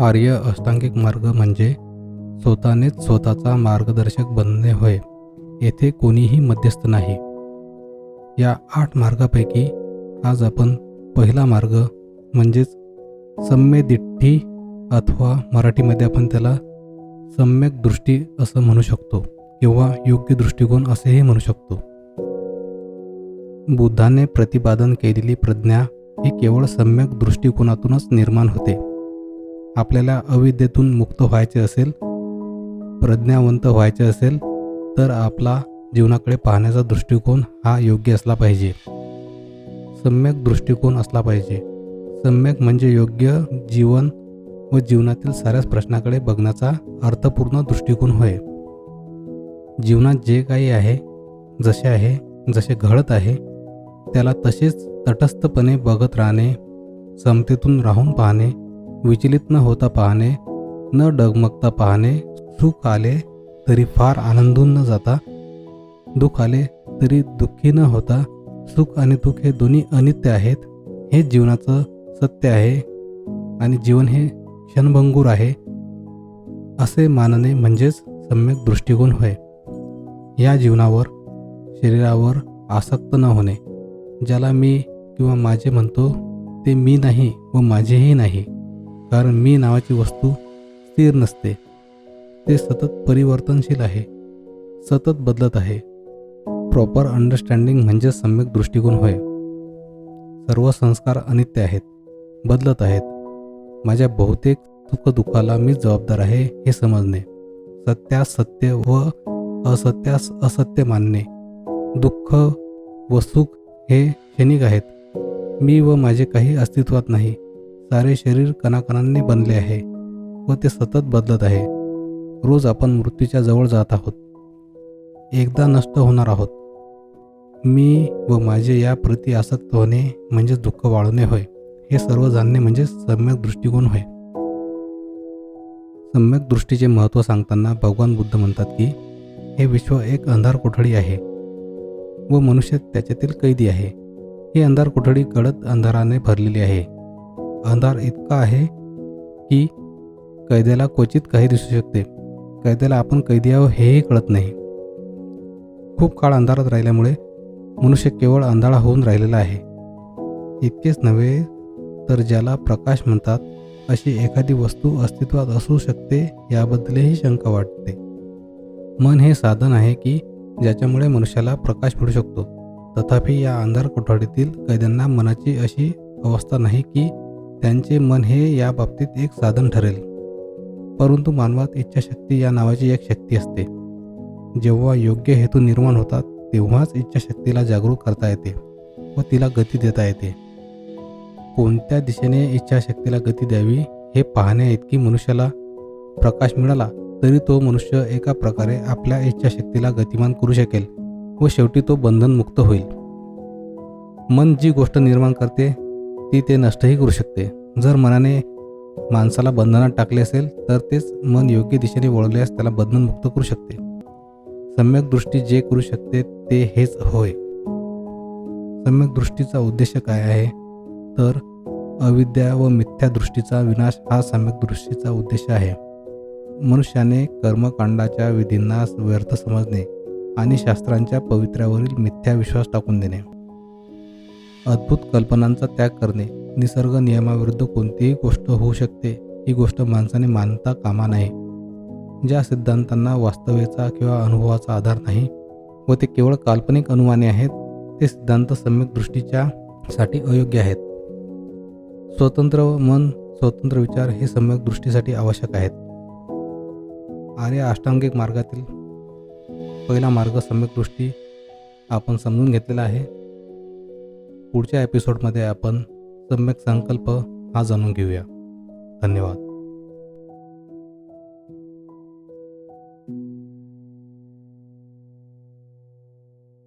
आर्य अष्टांगिक मार्ग म्हणजे स्वतःनेच स्वतःचा मार्गदर्शक बनणे होय येथे कोणीही मध्यस्थ नाही. या आठ मार्गापैकी आज आपण पहिला मार्ग म्हणजेच सम्यदिठ्ठी अथवा मराठीमध्ये आपण त्याला सम्यक दृष्टी असं म्हणू शकतो किंवा योग्य दृष्टिकोन असेही म्हणू शकतो. बुद्धाने प्रतिपादन केलेली प्रज्ञा ही केवळ सम्यक दृष्टिकोनातूनच निर्माण होते. आपल्याला अविद्येतून मुक्त व्हायचे असेल प्रज्ञावंत व्हायचे असेल तर आपला जीवनाकडे पाहण्याचा दृष्टिकोन हा योग्य असला पाहिजे. सम्यक दृष्टिकोन असला पाहिजे. सम्यक म्हणजे योग्य जीवन व जीवनातील साऱ्याच प्रश्नाकडे बघण्याचा अर्थपूर्ण दृष्टिकोन होय. जीवनात जे काही आहे जसे आहे जसे घडत आहे त्याला तसेच तटस्थपणे बघत राहणे समतेतून राहून पाहणे विचलित न होता पाहणे न डगमगता पाहणे सुख आले तरी फार आनंदून न जाता दुःख आले तरी दुःखी न होता सुख आणि दुःख हे दोन्ही अनित्य आहेत हे जीवनाचं सत्य आहे आणि जीवन हे क्षणभंगूर आहे असे मानणे म्हणजेच सम्यक दृष्टिकोन होय. या जीवनावर शरीरावर आसक्त न होणे ज्याला मी किंवा माझे म्हणतो ते मी नाही व माझेही नाही. कारण मी नावाची वस्तू स्थिर नसते. ते सतत परिवर्तनशील आहे. सतत बदलत आहे. प्रॉपर अंडरस्टँडिंग म्हणजे सम्यक दृष्टिकोन होय. सर्व संस्कार अनित्य आहेत. बदलत आहेत. माझ्या बहुतेक सुखदुःखाला मी जबाबदार आहे हे समजणे. सत्यास सत्य व असत्यास असत्य मानणे. दुःख व सुख हे क्षणिक आहेत. मी व माझे काही अस्तित्वात नाही. सारे शरीर कणाकणांनी बनले आहे व ते सतत बदलत आहे. रोज आपण मृत्यूच्या जवळ जात आहोत. एकदा नष्ट होणार आहोत. मी व माझे या प्रती आसक्त होणे म्हणजे दुःख वाढवणे होय. हे सर्व जाणणे म्हणजे सम्यक दृष्टिकोन होय. सम्यक दृष्टीचे महत्त्व सांगताना भगवान बुद्ध म्हणतात की हे विश्व एक अंधार कोठडी आहे व मनुष्य त्याच्यातील कैदी आहे. ही अंधार कोठडी गडद अंधाराने भरलेली आहे. अंधार इतका आहे की कैद्याला क्वचित काही दिसू शकते. कैद्याला आपण कैदी आहो हेही कळत नाही. खूप काळ अंधारात राहिल्यामुळे मनुष्य केवळ अंधाळा होऊन राहिलेला आहे. इतकेच नव्हे तर ज्याला प्रकाश म्हणतात अशी एखादी वस्तू अस्तित्वात असू शकते याबद्दलही शंका वाटते. मन हे साधन आहे की ज्याच्यामुळे मनुष्याला प्रकाश मिळू शकतो. तथापि या अंधार कोठडीतील कैद्यांना मनाची अशी अवस्था नाही की त्यांचे मन हे या बाबतीत एक साधन ठरेल. परंतु मानवात इच्छाशक्ती या नावाची एक शक्ती असते. जेव्हा योग्य हेतू निर्माण होतात तेव्हाच इच्छाशक्तीला जागरूक करता येते व तिला गती देता येते. कोणत्या दिशेने इच्छाशक्तीला गती द्यावी हे पाहण्या इतकी मनुष्याला प्रकाश मिळाला तरी तो मनुष्य एका प्रकारे आपल्या इच्छाशक्तीला गतिमान करू शकेल व शेवटी तो बंधनमुक्त होईल. मन जी गोष्ट निर्माण करते ती ते नष्टही करू शकते. जर मनाने माणसाला बंधनात टाकले असेल तर तेच मन योग्य दिशेने वळवल्यास त्याला बंधनमुक्त करू शकते. सम्यक दृष्टी जे करू शकते ते हेच होय. सम्यक दृष्टीचा उद्देश काय आहे? तर अविद्या व मिथ्या दृष्टीचा विनाश हा सम्यक दृष्टीचा उद्देश आहे. मनुष्याने कर्मकांडाच्या विधींना व्यर्थ समजणे आणि शास्त्रांच्या पवित्र्यावरील मिथ्या विश्वास टाकून देणे. अद्भुत कल्पनांचा त्याग करणे. निसर्ग नियमाविरुद्ध कोणतीही गोष्ट होऊ शकते. ही गोष्ट माणसाने मानता कामा नये. ज्या सिद्धांतांना वास्तवेचा किंवा अनुभवाचा आधार नाही व ते केवळ काल्पनिक अनुमाने आहेत ते सिद्धांत सम्यक दृष्टीच्या साठी अयोग्य आहेत. स्वतंत्र मन स्वतंत्र विचार हे सम्यक दृष्टीसाठी आवश्यक आहेत. आर्य अष्टांगिक मार्गातील पहिला मार्ग सम्यक दृष्टी आपण समजून घेतलेला आहे. पुढच्या एपिसोडमध्ये आपण सम्यक संकल्प हा जाणून घेऊया. धन्यवाद.